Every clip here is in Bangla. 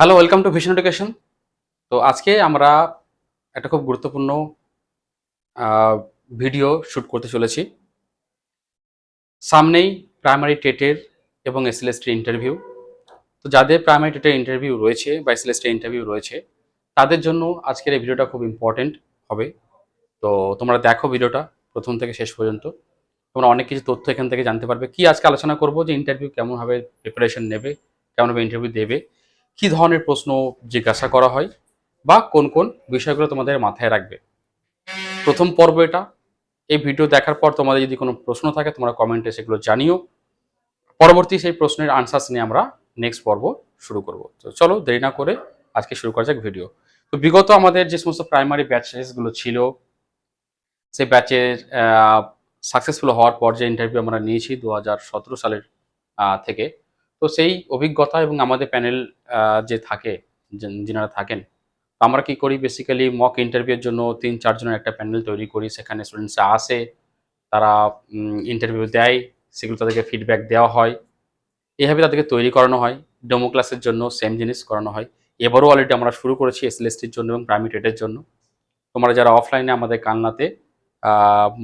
Hello welcome to vision education তো আজকে আমরা একটা খুব গুরুত্বপূর্ণ ভিডিও শ্যুট করতে চলেছি। সামনেই প্রাইমারি টেটের এবং এসএলএসটির ইন্টারভিউ তো যাদের প্রাইমারি টেটের ইন্টারভিউ রয়েছে বা এসএলএসটির ইন্টারভিউ রয়েছে, তাদের জন্য আজকের এই ভিডিওটা খুব ইম্পর্টেন্ট হবে। তো তোমরা দেখো ভিডিওটা প্রথম থেকে শেষ পর্যন্ত। তোমরা অনেক কিছু তথ্য এখান থেকে জানতে পারবে। কি আজকে আলোচনা করব? যে ইন্টারভিউ কেমনভাবে প্রিপারেশন নেবে? কেমনভাবে ইন্টারভিউ দেবে? কি ধরনের প্রশ্ন জিজ্ঞাসা করা হয় বা কোন কোন বিষয়গুলো তোমাদের মাথায় রাখবে? প্রথম পর্ব এটা। এই ভিডিও দেখার পর তোমাদের যদি কোনো প্রশ্ন থাকে, তোমরা কমেন্টে সেগুলো জানিও। পরবর্তী সেই প্রশ্নের আনসার্স নিয়ে আমরা নেক্সট পর্ব শুরু করব। তো চলো দেরি না করে আজকে শুরু করা যাক ভিডিও তো বিগত আমাদের যে সমস্ত প্রাইমারি ব্যাচেসগুলো ছিল, সেই ব্যাচের সাকসেসফুল হওয়ার পর যে ইন্টারভিউ আমরা নিয়েছি দু হাজার সতেরো সালের থেকে তো সেই অভিজ্ঞতা এবং আমাদের প্যানেল যে থাকে যিনারা থাকেন আমরা কি করি? বেসিক্যালি মক ইন্টারভিউর জন্য তিন, চারজনের একটা প্যানেল তৈরি করি। সেখানে স্টুডেন্টসরা আসে, তারা ইন্টারভিউ দেয়, সেগুলো তাদেরকে ফিডব্যাক দেওয়া হয়। এভাবে তাদেরকে তৈরি করানো হয়। ডেমো ক্লাসের জন্য সেম জিনিস করানো হয়। এবারও অলরেডি আমরা শুরু করেছি এসএলএসটির জন্য এবং প্রাইমারি টেটের জন্য। তোমরা যারা অফলাইনে আমাদের কান্নাতে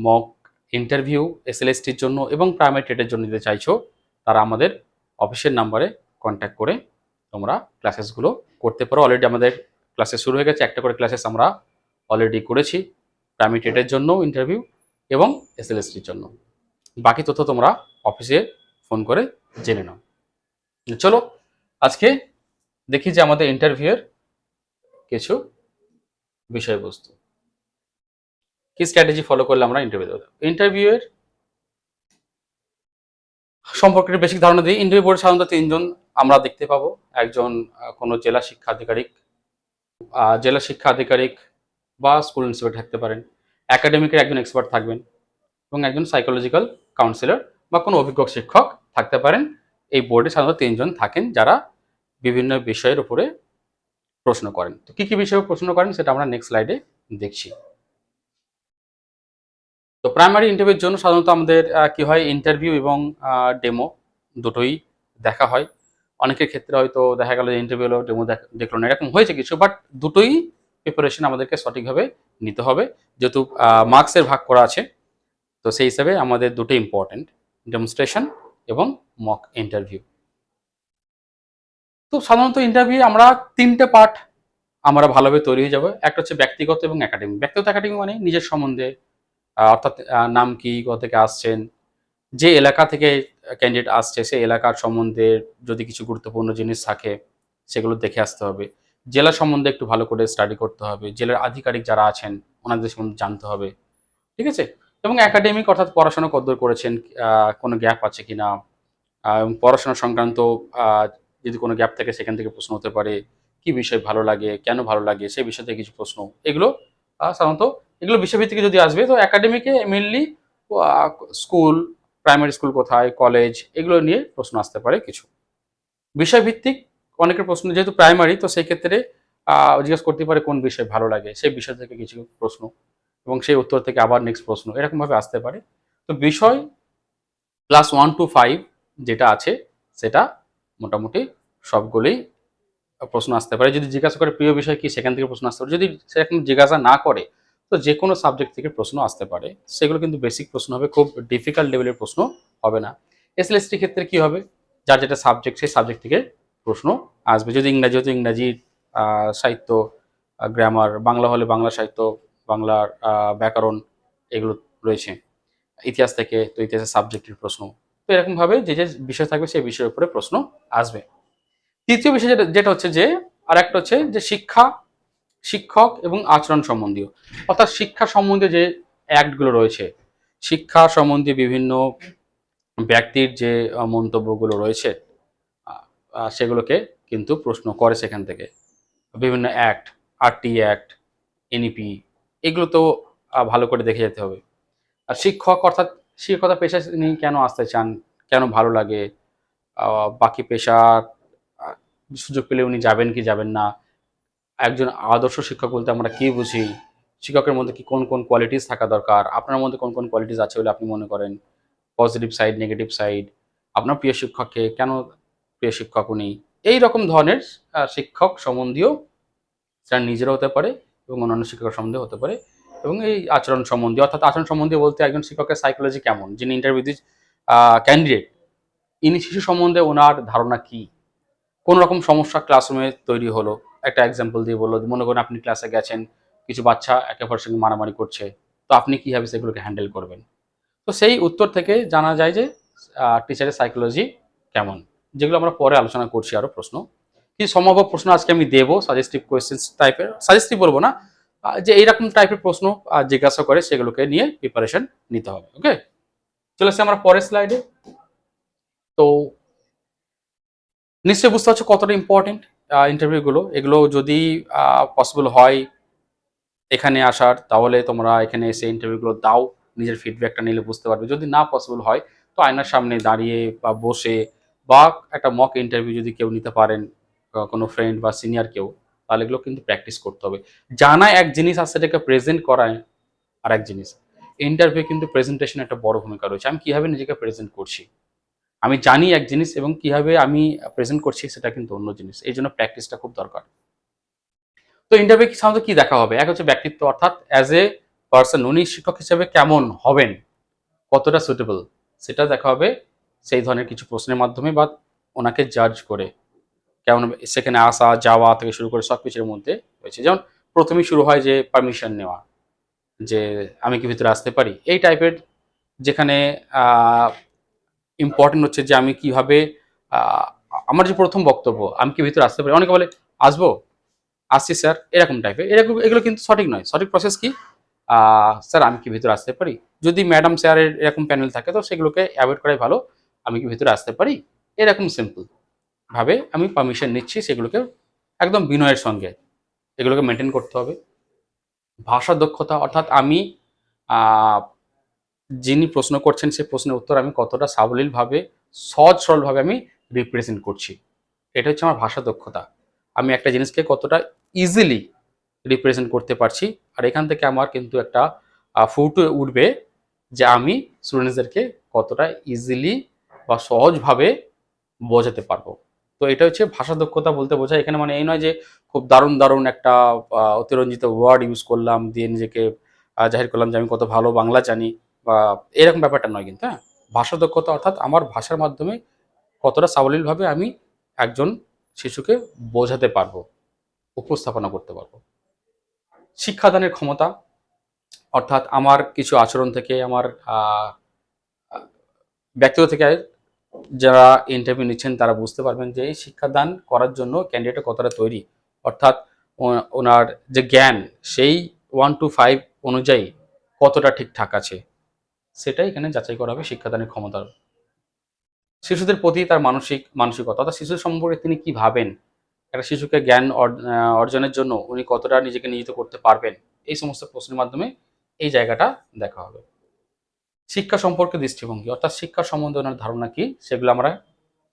মক ইন্টারভিউ এসএলএসটির জন্য এবং প্রাইমারি টেটের জন্য দিতে চাইছো, তারা আমাদের অফিসের নাম্বারে কন্ট্যাক্ট করে তোমরা ক্লাসেসগুলো করতে পারো। অলরেডি আমাদের ক্লাসেস শুরু হয়ে গেছে। একটা করে ক্লাসেস আমরা অলরেডি করেছি প্রাইমারি টেটের জন্য ইন্টারভিউ এবং এস এসএলএসটির জন্য। বাকি তথ্য তোমরা অফিসে ফোন করে জেনে নাও। চলো, আজকে দেখি যে আমাদের ইন্টারভিউয়ের কিছু বিষয়বস্তু। কি স্ট্র্যাটেজি ফলো করলে আমরা ইন্টারভিউ দেবো? ইন্টারভিউয়ের সম্পর্কে বেশি ধারণা দিই ইন্টারভিউ বোর্ডে সাধারণত তিনজন আমরা দেখতে পাবো। একজন কোনো জেলা শিক্ষা আধিকারিক জেলা শিক্ষা আধিকারিক বা স্কুল ইন্সপেক্টর থাকতে পারেন। একাডেমিকের একজন এক্সপার্ট থাকবেন এবং একজন সাইকোলজিক্যাল কাউন্সিলর বা কোনো অভিজ্ঞ শিক্ষক থাকতে পারেন। এই বোর্ডে সাধারণত তিনজন থাকেন যারা বিভিন্ন বিষয়ের উপরে প্রশ্ন করেন। তো কী কী বিষয়ে প্রশ্ন করেন সেটা আমরা নেক্সট স্লাইডে দেখছি। তো প্রাইমারি ইন্টারভিউর জন্য সাধারণত আমাদের কি হয় ইন্টারভিউ এবং ডেমো দুটোই দেখা হয়। অনেকের ক্ষেত্রে হয়তো দেখা গেল যে ইন্টারভিউ হলো ডেমো দেখল না, এরকম হয়েছে কিছু বাট দুটোই প্রিপারেশন আমাদেরকে সঠিকভাবে নিতে হবে। যেহেতু মার্কসের ভাগ করা আছে, তো সেই হিসাবে আমাদের দুটো ইম্পর্টেন্ট ডেমনস্ট্রেশন এবং মক ইন্টারভিউ তো সাধারণত ইন্টারভিউ আমরা তিনটে পার্ট আমরা ভালোভাবে তৈরি হয়ে যাব। একটা হচ্ছে ব্যক্তিগত এবং একাডেমিক ব্যক্তিগত একাডেমি মানে নিজের সম্বন্ধে অর্থাৎ নাম কি কোথা থেকে আসছেন যে এলাকা থেকে ক্যান্ডিডেট আসছে সেই এলাকার সম্বন্ধে যদি কিছু গুরুত্বপূর্ণ জিনিস থাকে সেগুলো দেখে আসতে হবে। জেলা সম্বন্ধে একটু ভালো করে স্টাডি করতে হবে। জেলার আধিকারিক যারা আছেন ওনাদের সম্বন্ধে জানতে হবে। ঠিক আছে? এবং একাডেমিক অর্থাৎ পড়াশোনা কদ্দূর করেছেন কোনো গ্যাপ আছে কিনা আহ, এবং পড়াশোনা সংক্রান্ত যদি কোনো গ্যাপ থাকে সেখান থেকে প্রশ্ন হতে পারে কি বিষয় ভালো লাগে কেন ভালো লাগে সেই বিষয় থেকে কিছু প্রশ্ন এগুলো সাধারণত এগুলো বিষয়ভিত্তিক যদি আসবে, তো একাডেমিকে মেনলি স্কুল প্রাইমারি স্কুল কোথায় কলেজ এগুলো নিয়ে প্রশ্ন আসতে পারে কিছু। বিষয়ভিত্তিক অনেকের প্রশ্ন, যেহেতু প্রাইমারি তো সেই ক্ষেত্রে জিজ্ঞেস করতে পারে কোন বিষয় ভালো লাগে, সেই বিষয় থেকে কিছু প্রশ্ন এবং সেই উত্তর থেকে আবার নেক্সট প্রশ্ন, এরকমভাবে আসতে পারে। তো বিষয় ক্লাস ওয়ান টু ফাইভ যেটা আছে, সেটা মোটামুটি সবগুলোই প্রশ্ন আসতে পারে। যদি জিজ্ঞাসা করে প্রিয় বিষয় কি, সেখান থেকে প্রশ্ন আসতে পারে। যদি সেরকম জিজ্ঞাসা না করে তো যে কোনো সাবজেক্ট থেকে প্রশ্ন আসতে পারে, সেগুলো কিন্তু বেসিক প্রশ্ন হবে, খুব ডিফিকাল্ট লেভেলের প্রশ্ন হবে না। এসএলএসটির ক্ষেত্রে কি হবে? যার যেটা সাবজেক্ট সেই সাবজেক্ট থেকে প্রশ্ন আসবে। যদি ইংরাজি হতো, ইংরাজি সাহিত্য গ্রামার বাংলা হলে বাংলা সাহিত্য, বাংলার ব্যাকরণ এগুলো রয়েছে। ইতিহাস থেকে তো ইতিহাসের সাবজেক্টের প্রশ্ন। তো এরকমভাবে যে যে বিষয় থাকবে, সেই বিষয়ের উপরে প্রশ্ন আসবে। তৃতীয় বিষয় যেটা যেটা হচ্ছে যে আর একটা হচ্ছে যে শিক্ষা শিক্ষক এবং আচরণ সম্বন্ধীয়। অর্থাৎ শিক্ষা সম্বন্ধে যে অ্যাক্টগুলো রয়েছে, শিক্ষা সম্বন্ধে বিভিন্ন ব্যক্তির যে মন্তব্যগুলো রয়েছে সেগুলোকে কিন্তু প্রশ্ন করে সেখান থেকে। বিভিন্ন অ্যাক্ট আরটি অ্যাক্ট এনইপি এগুলো তো ভালো করে দেখে যেতে হবে। আর শিক্ষক অর্থাৎ শিক্ষকতা পেশা নিয়ে কেন আসতে চান, কেন ভালো লাগে? বাকি পেশার সুযোগ পেলে উনি যাবেন কি যাবেন না? একজন আদর্শ শিক্ষক বলতে আমরা কি বুঝি? শিক্ষকের মধ্যে কি কোন কোন কোয়ালিটিস থাকা দরকার? আপনার মধ্যে কোন কোন কোয়ালিটিস আছে বলে আপনি মনে করেন? পজিটিভ সাইড নেগেটিভ সাইড আপনার প্রিয় শিক্ষককে কেন প্রিয় শিক্ষক উনি? এই রকম ধরনের শিক্ষক সম্বন্ধীয় যারা নিজেরা হতে পারে এবং অন্যান্য শিক্ষক সম্বন্ধে হতে পারে এবং এই আচরণ সম্বন্ধে অর্থাৎ আচরণ সম্বন্ধে বলতে একজন শিক্ষকের সাইকোলজি কেমন? যিনি ইন্টারভিউ ক্যান্ডিডেট ইনি শিশু সম্বন্ধে ওনার ধারণা কি? কোন রকম সমস্যা ক্লাসরুমে তৈরি হলো? একটা এক্সাম্পল দিয়ে বলল মনে করেন আপনি ক্লাসে গেছেন, কিছু বাচ্চা একে অপরের সঙ্গে মারামারি করছে, তো আপনি কীভাবে সেগুলোকে হ্যান্ডেল করবেন? তো সেই উত্তর থেকে জানা যায় যে টিচারের সাইকোলজি কেমন, যেগুলো আমরা পরে আলোচনা করছি আরও প্রশ্ন। কি সম্ভাব্য প্রশ্ন আজকে আমি দেবো সাজেস্টিভ কোয়েশ্চেন্স টাইপের সাজেস্টিভ বলব না যে এইরকম টাইপের প্রশ্ন জিজ্ঞাসা করে সেগুলোকে নিয়ে প্রিপারেশন নিতে হবে ওকে চলে আসছি আমরা পরের স্লাইডে তো নিশ্চয়ই বুঝতে পারছ কতটা ইম্পর্টেন্ট ইন্টারভিউগুলো এগুলো যদি পসিবল হয় এখানে আসার, তাহলে তোমরা এখানে এসে ইন্টারভিউগুলো দাও, নিজের ফিডব্যাকটা নিলে বুঝতে পারবে। যদি না পসিবল হয়, তো আয়নার সামনে দাঁড়িয়ে বা বসে বা একটা মক ইন্টারভিউ যদি কেউ নিতে পারেন কোনো ফ্রেন্ড বা সিনিয়র কেউ, তাহলে এগুলো কিন্তু প্র্যাকটিস করতে হবে। জানা এক জিনিস আর সেটাকে প্রেজেন্ট করায় আর এক জিনিস। ইন্টারভিউ কিন্তু প্রেজেন্টেশন একটা বড় ভূমিকা রয়েছে। আমি কীভাবে নিজেকে প্রেজেন্ট করছি? আমি জানি এক জিনিস এবং কীভাবে আমি প্রেজেন্ট করছি সেটা কিন্তু অন্য জিনিস। এই জন্য প্র্যাকটিসটা খুব দরকার। তো ইন্টারভিউ সাধারণত কি দেখা হবে? এক হচ্ছে ব্যক্তিত্ব, অর্থাৎ অ্যাজ এ পার্সন উনি শিক্ষক হিসেবে কেমন হবেন? কতটা সুটেবল সেটা দেখা হবে সেই ধরনের কিছু প্রশ্নের মাধ্যমে বা ওনাকে জাজ করে। কেমন সেখানে আসা, যাওয়া থেকে শুরু করে সব কিছুর মধ্যে রয়েছে। যেমন প্রথমেই শুরু হয় যে পারমিশন নেওয়া, যে আমি কি ভিতরে আসতে পারি? এই টাইপের যেখানে ইম্পর্টেন্ট হচ্ছে যে আমি কীভাবে আমার যে প্রথম বক্তব্য, আমি কি ভিতরে আসতে পারি? অনেকে বলে, আসব? আসছি, স্যার। এরকম টাইপের এরকম, এগুলো কিন্তু সঠিক নয়। সঠিক প্রসেস কি? স্যার, আমি কি ভিতরে আসতে পারি? যদি ম্যাডাম স্যারের এরকম প্যানেল থাকে, তো সেগুলোকে অ্যাভয়েড করাই ভালো। আমি কি ভিতরে আসতে পারি? এরকম সিম্পল ভাবে আমি পারমিশন নিচ্ছি সেগুলোকে একদম বিনয়ের সঙ্গে। এগুলোকে মেনটেন করতে হবে। ভাষা দক্ষতা, অর্থাৎ আমি যিনি প্রশ্ন করছেন সেই প্রশ্নের উত্তর আমি কতটা সাবলীলভাবে, সহজ সরলভাবে আমি রিপ্রেজেন্ট করছি। এটা হচ্ছে আমার ভাষা দক্ষতা। আমি একটা জিনিসকে কতটা ইজিলি রিপ্রেজেন্ট করতে পারছি আর এখান থেকে আমার কিন্তু একটা ফুটে উঠবে যে আমি স্টুডেন্টসদেরকে কতটা ইজিলি বা সহজভাবে বোঝাতে পারব। তো এটা হচ্ছে ভাষা দক্ষতা বলতে বোঝায়। এখানে মানে এই নয় যে খুব দারুণ দারুণ একটা অতিরঞ্জিত ওয়ার্ড ইউজ করলাম, দিয়ে নিজেকে জাহির করলাম যে আমি কত ভালো বাংলা জানি। বা এরকম ব্যাপারটা নয় কিন্তু হ্যাঁ? ভাষা দক্ষতা অর্থাৎ আমার ভাষার মাধ্যমে কতটা সাবলীলভাবে আমি একজন শিশুকে বোঝাতে পারব, উপস্থাপনা করতে পারব। শিক্ষাদানের ক্ষমতা অর্থাৎ আমার কিছু আচরণ থেকে, আমার ব্যক্তিগত থেকে যারা ইন্টারভিউ নিচ্ছেন তারা বুঝতে পারবেন যে এই শিক্ষাদান করার জন্য ক্যান্ডিডেট কতটা তৈরি। অর্থাৎ ওনার যে জ্ঞান, সেই ওয়ান টু ফাইভ অনুযায়ী কতটা ঠিকঠাক আছে। সেটাই এখানে যাচাই করা হবে শিক্ষাদানের ক্ষমতার। শিশুদের প্রতি তার মানসিক, মানসিকতা অর্থাৎ শিশু সম্পর্কে তিনি কি ভাবেন? একটা শিশুকে জ্ঞান অর- অর্জনের জন্য উনি কতটা নিজেকে নিয়োজিত করতে পারবেন? এই সমস্ত প্রশ্নের মাধ্যমে এই জায়গাটা দেখা হবে। শিক্ষা সম্পর্কে দৃষ্টিভঙ্গি অর্থাৎ শিক্ষা সম্বন্ধে ওনার ধারণা কি সেগুলো আমরা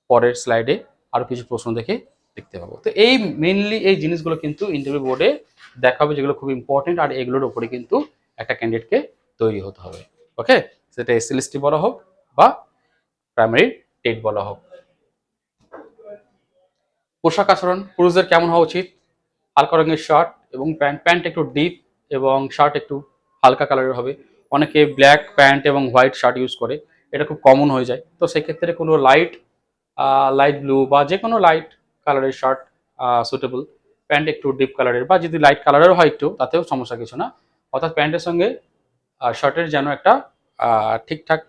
পরের স্লাইডে আরও কিছু প্রশ্ন দেখে দেখতে পাবো। তো এই মেইনলি এই জিনিসগুলো কিন্তু ইন্টারভিউ বোর্ডে দেখা হবে যেগুলো খুব ইম্পর্টেন্ট আর এগুলোর উপরে কিন্তু একটা ক্যান্ডিডেটকে তৈরি হতে হবে। ওকে সেটা এসএলএসটি বলা হোক বা প্রাইমারি টেট বলা হোক। পোশাক আচরণ, পুরুষদের কেমন হওয়া উচিত? হালকা রঙের শার্ট এবং প্যান্ট প্যান্ট একটু ডিপ এবং শার্ট একটু হালকা কালারের হবে। অনেকে ব্ল্যাক প্যান্ট এবং হোয়াইট শার্ট ইউজ করে, এটা খুব কমন হয়ে যায়। তো সেক্ষেত্রে কোনো লাইট লাইট ব্লু বা যে কোনো লাইট কালারের শার্ট সুটেবল প্যান্ট একটু ডিপ কালারের বা যদি লাইট কালারেরও হয় একটু, তাতেও সমস্যা কিছু না। অর্থাৎ প্যান্টের সঙ্গে শার্টের যেন একটা ঠিকঠাক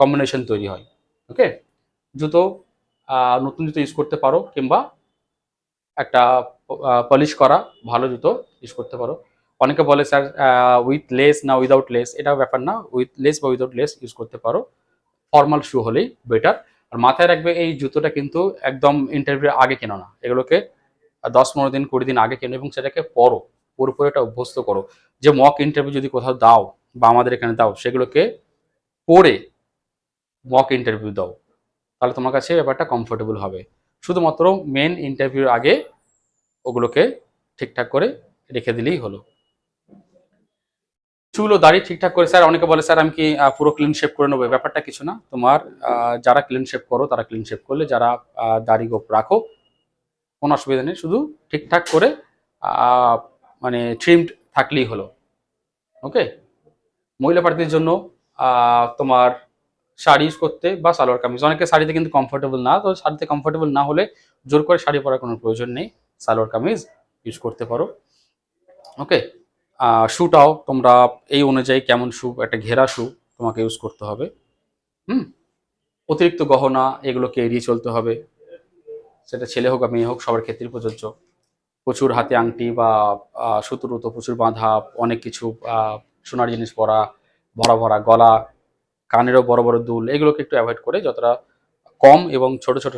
কম্বিনেশন তৈরি হয় ওকে জুতো নতুন জুতো ইউজ করতে পারো কিংবা একটা পলিশ করা ভালো জুতো ইউজ করতে পারো। অনেকে বলে, স্যার উইথ লেস না উইদাউট লেস এটা ব্যাপার না উইথ লেস বা উইদাউট লেস ইউজ করতে পারো। ফর্মাল শু হলেই বেটার আর মাথায় রাখবে, এই জুতোটা কিন্তু একদম ইন্টারভিউ আগে কেনো না। এগুলোকে দশ পনেরো দিন, কুড়ি দিন আগে কেনো এবং সেটাকে পরো, পুরোপুরি এটা অভ্যস্ত করো। যে মক ইন্টারভিউ যদি কোথাও দাও বা আমাদের এখানে দাও, সেগুলোকে পড়ে মক ইন্টারভিউ দাও, তাহলে তোমার কাছে ব্যাপারটা কমফোর্টেবল হবে। শুধুমাত্র মেন ইন্টারভিউর আগে ওগুলোকে ঠিকঠাক করে রেখে দিলেই হলো। চুল ও দাড়ি ঠিকঠাক করে, স্যার অনেকে বলে, স্যার, আমি কি পুরো ক্লিন শেপ করে নেব? ব্যাপারটা কিছু না। তোমার যারা ক্লিন শেপ করো, তারা ক্লিন শেপ করলে যারা দাড়ি গোপ রাখো, কোনো অসুবিধা নেই। শুধু ঠিকঠাক করে মানে ট্রিমড থাকলেই হলো। ওকে মহিলা প্রার্থীর জন্য তোমার শাড়ি ইউজ করতে বা সালোয়ার কামিজ। অনেকে শাড়িতে কিন্তু কমফোর্টেবল না তো শাড়িতে কমফোর্টেবল না হলে জোর করে শাড়ি পরার কোনো প্রয়োজন নেই। সালোয়ার কামিজ ইউজ করতে পারো। ওকে শ্যুটাও তোমরা এই অনুযায়ী কেমন শ্যু একটা ঘেরা শ্যু তোমাকে ইউজ করতে হবে। হুম? অতিরিক্ত গহনা এগুলোকে এড়িয়ে চলতে হবে। সেটা ছেলে হোক বা মেয়ে হোক সবার ক্ষেত্রে প্রযোজ্য। প্রচুর হাতে আংটি বা আহ, সুতোর প্রচুর বাঁধা অনেক কিছু সোনার জিনিস পরা ভরা ভরা গলা, কানেরও বড় বড় দুল, এগুলোকে একটু অ্যাভয়েড করে যতটা কম এবং ছোট ছোট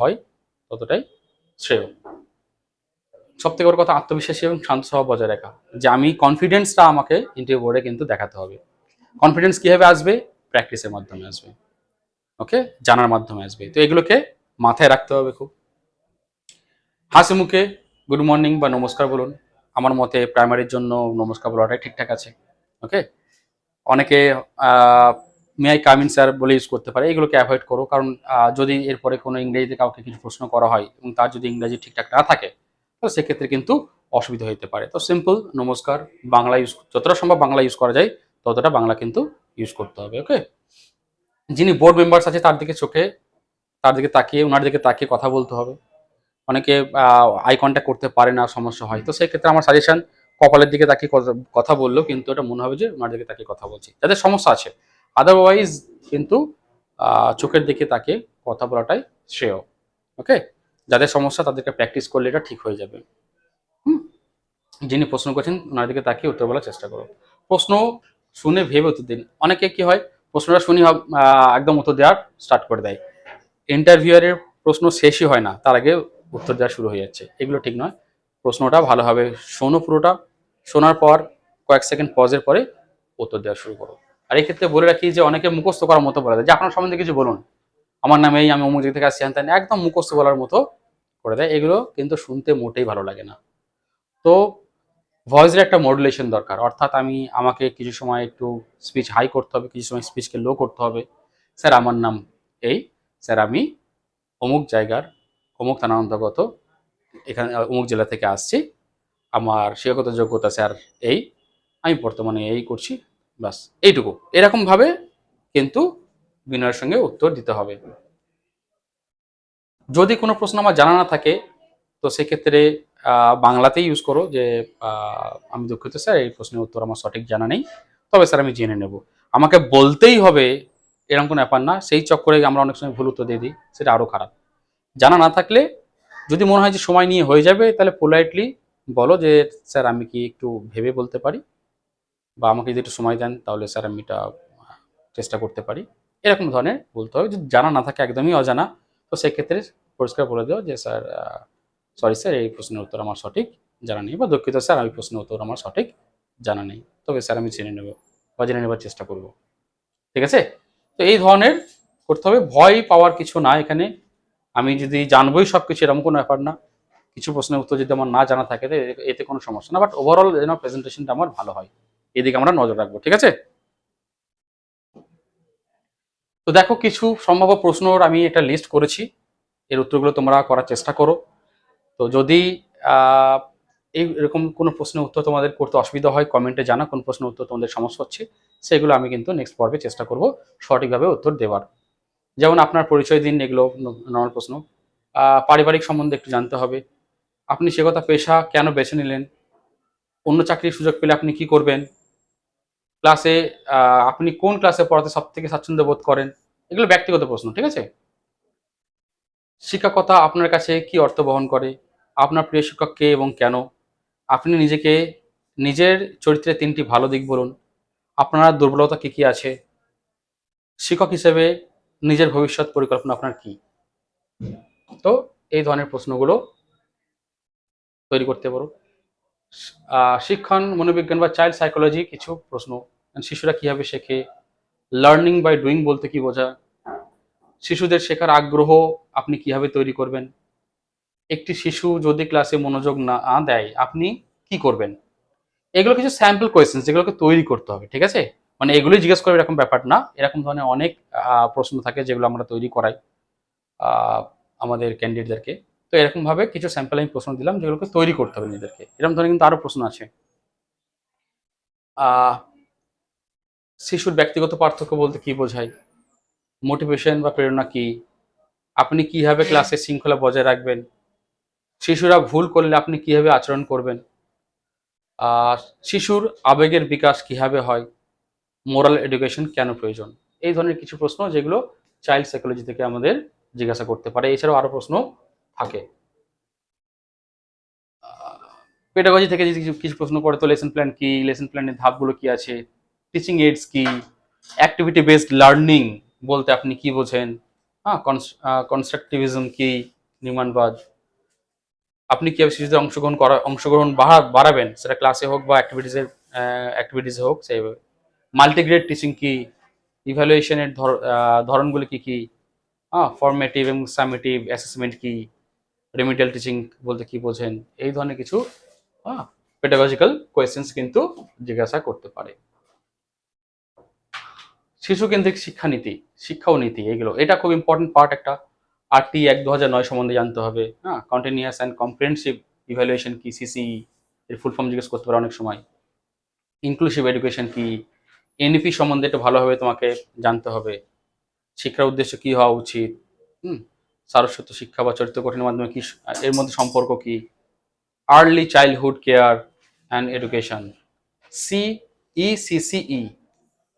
হয় ততটাই শ্রেয়। সব থেকে বড় কথা আত্মবিশ্বাসী এবং শান্ত স্বভাব বজায় রাখা, যে আমি কনফিডেন্সটা আমাকে ইন্টারভিউ বোর্ডে কিন্তু দেখাতে হবে। কনফিডেন্স কীভাবে আসবে? প্র্যাকটিসের মাধ্যমে আসবে। ওকে জানার মাধ্যমে আসবে। তো এগুলোকে মাথায় রাখতে হবে খুব। হাসি মুখে গুড মর্নিং বা নমস্কার বলুন। আমার মতে প্রাইমারির জন্য নমস্কার বলাটাই ঠিকঠাক আছে। ওকে অনেকে মে আই কামিন স্যার বলে ইউজ করতে পারে। এগুলোকে অ্যাভয়েড করো, কারণ যদি এরপরে কোনো ইংরেজিতে কাউকে কিছু প্রশ্ন করা হয় এবং তার যদি ইংরেজি ঠিকঠাক না থাকে, তো সেক্ষেত্রে কিন্তু অসুবিধা হতে পারে। তো সিম্পল নমস্কার, বাংলা ইউজ যতটা সম্ভব বাংলা ইউজ করা যায়, ততটা বাংলা কিন্তু ইউজ করতে হবে ওকে যিনি বোর্ড মেম্বার্স আছে, তার দিকে চোখে, তার দিকে তাকিয়ে ওনার দিকে তাকিয়ে কথা বলতে হবে। অনেকে আই কন্ট্যাক্ট করতে পারে না, সমস্যা হয়। তো সেক্ষেত্রে আমার সাজেশন কপালের দিকে তাকিয়ে কথা- বললেও কিন্তু এটা মনে হবে যে ওনার দিকে তাকিয়ে কথা বলছি। যাদের সমস্যা আছে। আদারওয়াইজ কিন্তু চোখের দিকে তাকে কথা বলাটাই শ্রেয়। ওকে যাদের সমস্যা তাদেরকে প্র্যাকটিস করলে এটা ঠিক হয়ে যাবে। যিনি প্রশ্ন করছেন, ওনার দিকে তাকিয়ে উত্তর বলার চেষ্টা করো। প্রশ্ন শুনে ভেবে উত্তর দিন। অনেকে কি হয়, প্রশ্নটা শুনি একদম উত্তর দেওয়ার স্টার্ট করে দেয়। ইন্টারভিউয়ারের প্রশ্ন শেষই হয় না, তার আগে উত্তর দেওয়া শুরু হয়ে যাচ্ছে। এগুলো ঠিক নয়। প্রশ্নটা ভালোভাবে শোনো পুরোটা। শোনার পর কয়েক সেকেন্ড পজের পরে উত্তর দেওয়া শুরু করো। আর এই ক্ষেত্রে বলে রাখি যে অনেকে মুখস্থ করার মতো বলে দেয়। যে আপনার সম্বন্ধে কিছু বলুন। আমার নামে এই, আমি অমুক জায়গা থেকে আসছি হ্যান একদম মুখস্থ বলার মতো করে দেয়। এগুলো কিন্তু শুনতে মোটেই ভালো লাগে না। তো ভয়েসের একটা মডুলেশন দরকার। অর্থাৎ আমি, আমাকে কিছু সময় একটু স্পিচ হাই করতে হবে, কিছু সময় স্পিচকে লো করতে হবে। স্যার, আমার নাম এই। স্যার, আমি অমুক জায়গার, অমুক থানা অন্তর্গত এখানে, অমুক জেলা থেকে আসছি। আমার শিক্ষাগত যোগ্যতা স্যার এই, আমি বর্তমানে এই করছি বাস এইটুকু। এরকমভাবে কিন্তু বিনয়ের সঙ্গে উত্তর দিতে হবে। যদি কোনো প্রশ্ন আমার জানা না থাকে, তো সেক্ষেত্রে বাংলাতেই ইউজ করো যে আমি দুঃখিত স্যার, এই প্রশ্নের উত্তর আমার সঠিক জানা নেই। তবে স্যার, আমি জেনে নেব। আমাকে বলতেই হবে, এরকম কোনো ব্যাপার না, সেই চক্করে আমরা অনেক সময় ভুল উত্তর দিয়ে দিই, সেটা আরও খারাপ। জানা না থাকলে, যদি মনে হয় যে সময় নিয়ে হয়ে যাবে, তাহলে পোলাইটলি বলো যে, স্যার, আমি কি একটু ভেবে বলতে পারি? বা আমাকে যদি একটু সময় দেন, তাহলে স্যার, আমি এটা চেষ্টা করতে পারি। এরকম ধরনের বলতে হবে। যদি জানা না থাকে, একদমই অজানা, তো সেক্ষেত্রে পরিষ্কার বলে দেওয়া যে, স্যার সরি স্যার, এই প্রশ্নের উত্তর আমার সঠিক জানা নেই। বা দুঃখিত, স্যার, আমি প্রশ্নের উত্তর আমার সঠিক জানা নেই। তবে স্যার, আমি জেনে নেব বা জেনে নেবার চেষ্টা করব। ঠিক আছে? তো এই ধরনের করতে হবে। ভয় পাওয়ার কিছু না এখানে। আমি যদি জানবোই সব কিছু এরকম কোনো ব্যাপার না। কিছু প্রশ্নের উত্তর যদি আমার না জানা থাকে এতে কোনো সমস্যা না বাট ওভারঅল যেন প্রেজেন্টেশনটা আমার ভালো হয়। এদিকে আমরা নজর রাখব, ঠিক আছে? তো দেখো, কিছু সম্ভাব্য প্রশ্নর আমি একটা লিস্ট করেছি। এর উত্তরগুলো তোমরা করার চেষ্টা করো। তো যদি এই এরকম কোনো প্রশ্নের উত্তর তোমাদের করতে অসুবিধা হয়, কমেন্টে জানা কোন প্রশ্নের উত্তর তোমাদের সমস্যা হচ্ছে। সেগুলো আমি কিন্তু নেক্সট পর্বে চেষ্টা করব সঠিকভাবে উত্তর দেওয়ার। যেমন আপনার পরিচয় দিন, এগুলো নর্মাল প্রশ্ন। পারিবারিক সম্বন্ধে একটু জানতে হবে। আপনি সে কথা পেশা কেন বেছে নিলেন? অন্য চাকরির সুযোগ পেলে আপনি কি করবেন? ক্লাসে আপনি কোন ক্লাসে পড়াতে সব থেকে স্বাচ্ছন্দ্য বোধ করেন? এগুলো ব্যক্তিগত প্রশ্ন, ঠিক আছে? শিক্ষকতা আপনার কাছে কি অর্থ বহন করে? আপনার প্রিয় শিক্ষক কে এবং কেন? আপনি নিজেকে, নিজের চরিত্রে তিনটি ভালো দিক বলুন। আপনার দুর্বলতা কি কি আছে? শিক্ষক হিসেবে নিজের ভবিষ্যৎ পরিকল্পনা আপনার কি? তো এই ধরনের প্রশ্নগুলো তৈরি করতে পারো শিক্ষণ, মনোবিজ্ঞান বা চাইল্ড সাইকোলজি কিছু প্রশ্ন। শিশুরা কীভাবে শেখে? লার্নিং বাই ডুইং বলতে কি বোঝায়? শিশুদের শেখার আগ্রহ আপনি কীভাবে তৈরি করবেন? একটি শিশু যদি ক্লাসে মনোযোগ না দেয়, আপনি কি করবেন? এগুলো কিছু স্যাম্পল কোয়েশ্চেন যেগুলোকে তৈরি করতে হবে, ঠিক আছে? মানে এগুলোই জিজ্ঞেস করবে এরকম ব্যাপার না। এরকম ধরনের অনেক প্রশ্ন থাকে যেগুলো আমরা তৈরি করাই আমাদের ক্যান্ডিডেটদেরকে তো এরকমভাবে কিছু স্যাম্পল আমি প্রশ্ন দিলাম, যেগুলোকে তৈরি করতে হবে নিজেদেরকে। এরকম ধরনের কিন্তু আরও প্রশ্ন আছে। শিশুর ব্যক্তিগত পার্থক্য বলতে কি বোঝায়? মোটিভেশন বা প্রেরণা কি? আপনি কীভাবে ক্লাসে শৃঙ্খলা বজায় রাখবেন? শিশুরা ভুল করলে আপনি কীভাবে আচরণ করবেন? আর শিশুর আবেগের বিকাশ কীভাবে হয়? মোরাল এডুকেশন কেন প্রয়োজন? এই ধরনের কিছু প্রশ্ন যেগুলো চাইল্ড সাইকোলজি থেকে আমাদের জিজ্ঞাসা করতে পারে। এছাড়াও আরও প্রশ্ন থাকে। পেডাগজি থেকে যদি কিছু- কিছু প্রশ্ন করে, তো লেসন প্ল্যান কি? লেসন প্ল্যানের ধাপগুলো কি আছে? টিচিং এইডস কি? অ্যাক্টিভিটি বেসড লার্নিং বলতে আপনি কি বোঝেন? হ্যাঁ কনস্ট্রাকটিভিজম কি? নির্মাণবাদ। আপনি কীভাবে শিশুদের অংশগ্রহণ করা, অংশগ্রহণ বাড়াবেন? সেটা ক্লাসে হোক বা অ্যাক্টিভিটিসের অ্যাক্টিভিটিসে হোক সেইভাবে মাল্টিগ্রেড টিচিং কি? ইভ্যালুয়েশনের ধরনগুলি কি কি? হ্যাঁ ফর্মেটিভ এবং সামেটিভ অ্যাসেসমেন্ট কি? রেমিডিয়াল টিচিং বলতে কি বোঝেন, এই ধরনের কিছু হ্যাঁ পেডাগজিক্যাল কোয়েশ্চেন্স কিন্তু জিজ্ঞাসা করতে পারে। শিশু কেন্দ্রিক শিক্ষানীতি শিক্ষা ও নীতি, এগুলো, এটা খুব ইম্পর্টেন্ট পার্ট একটা। আরটি এক দু হাজার নয় সম্বন্ধে জানতে হবে হ্যাঁ কন্টিনিউয়াস অ্যান্ড কম্প্রিহেন্সিভ ইভ্যালুয়েশন কি সিসিই এর ফুল ফর্ম জিজ্ঞেস করতে পারে অনেক সময়। ইনক্লুসিভ এডুকেশন কি এনইপি সম্বন্ধে একটু ভালোভাবে তোমাকে জানতে হবে। শিক্ষার উদ্দেশ্য কি হওয়া উচিত, হুম সারস্বত শিক্ষা বা চরিত্র গঠনের মাধ্যমে কি এর মধ্যে সম্পর্ক কি? Early childhood care and education C ECCE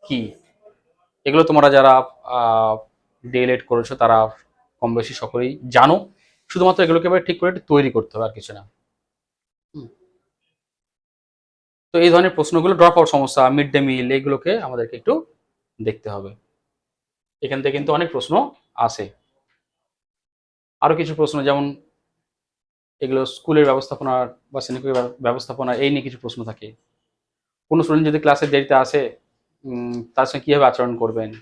কি? এগুলো তোমরা যারা ডিএলএড করেছ তারা কম বেশি সকলেই জানো। শুধুমাত্র এগুলোকে এবার ঠিক করে একটু তৈরি করতে হবে আর কিছু না। তো এই ধরনের প্রশ্নগুলো ড্রপ আউট সমস্যা মিড ডে মিল এগুলোকে আমাদেরকে একটু দেখতে হবে। এখান থেকে কিন্তু অনেক প্রশ্ন আসে। আরও কিছু প্রশ্ন, যেমন এগুলো স্কুলের ব্যবস্থাপনার বা শ্রেণীকক্ষের ব্যব- ব্যবস্থাপনা, এই নিয়ে কিছু প্রশ্ন থাকে। কোনো স্টুডেন্ট যদি ক্লাসে দেরিতে আসে তার সঙ্গে কীভাবে আচরণ করবেন?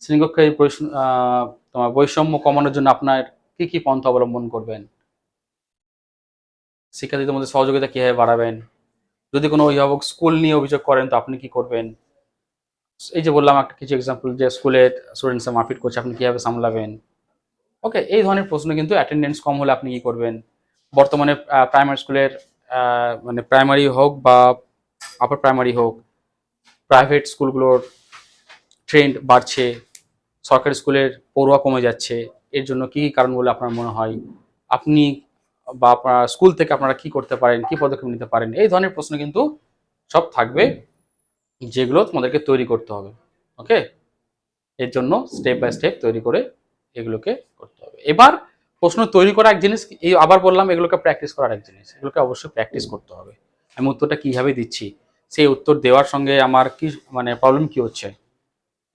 শ্রেণীকক্ষে বৈষ- তোমার বৈষম্য কমানোর জন্য আপনার কি কি পন্থা অবলম্বন করবেন? শিক্ষার্থীদের মধ্যে সহযোগিতা কীভাবে বাড়াবেন? যদি কোনো অভিভাবক স্কুল নিয়ে অভিযোগ করেন, তো আপনি কি করবেন? এই যে বললাম, একটা কিছু এক্সাম্পল যে স্কুলে স্টুডেন্টসরা মারপিট করছে, আপনি কীভাবে সামলাবেন? ওকে এই ধরনের প্রশ্ন কিন্তু অ্যাটেন্ডেন্স কম হলে আপনি কি করবেন? বর্তমানে প্রাইমারি স্কুলের মানে প্রাইমারি হোক বা আপার প্রাইমারি হোক প্রাইভেট স্কুলগুলোর ট্রেন্ড বাড়ছে, সরকারি স্কুলের পড়ুয়া কমে যাচ্ছে, এর জন্য কি কি কারণ বলে আপনার মনে হয়? আপনি বা আপনার স্কুল থেকে আপনারা কি করতে পারেন, কি পদক্ষেপ নিতে পারেন, এই ধরনের প্রশ্ন কিন্তু সব থাকবে যেগুলো তোমাদেরকে তৈরি করতে হবে। ওকে এর জন্য স্টেপ বাই স্টেপ তৈরি করে এগুলোকে করতে হবে। এবার প্রশ্ন তৈরি করা এক জিনিস, এই আবার বললাম এগুলোকে প্র্যাকটিস করার এক জিনিস। এগুলোকে অবশ্যই প্র্যাকটিস করতে হবে। আমি উত্তরটা কীভাবে দিচ্ছি? সেই উত্তর দেওয়ার সঙ্গে আমার কি মানে প্রবলেম কি হচ্ছে?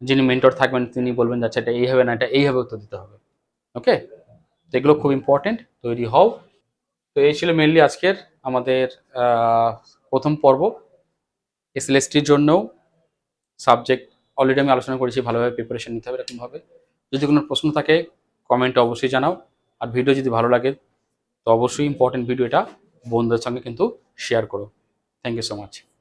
যিনি মেন্টর থাকবেন, তিনি বলবেন যাচ্ছে এটা এইভাবে না, এটা এইভাবে উত্তর দিতে হবে। ওকে তো এগুলো খুব ইম্পর্টেন্ট তৈরি হও। তো এই ছিল মেনলি আজকের আমাদের প্রথম পর্ব। এসএলএসটির জন্যও সাবজেক্ট অলরেডি আমি আলোচনা করেছি, ভালোভাবে প্রিপারেশন নিতে হবে এরকমভাবে। যদি কোনো প্রশ্ন থাকে, কমেন্টে অবশ্যই জানাও। আর ভিডিও যদি ভালো লাগে, তো অবশ্যই ইম্পর্টেন্ট ভিডিও এটা বন্ধুদের সঙ্গে কিন্তু শেয়ার করো। Thank you so much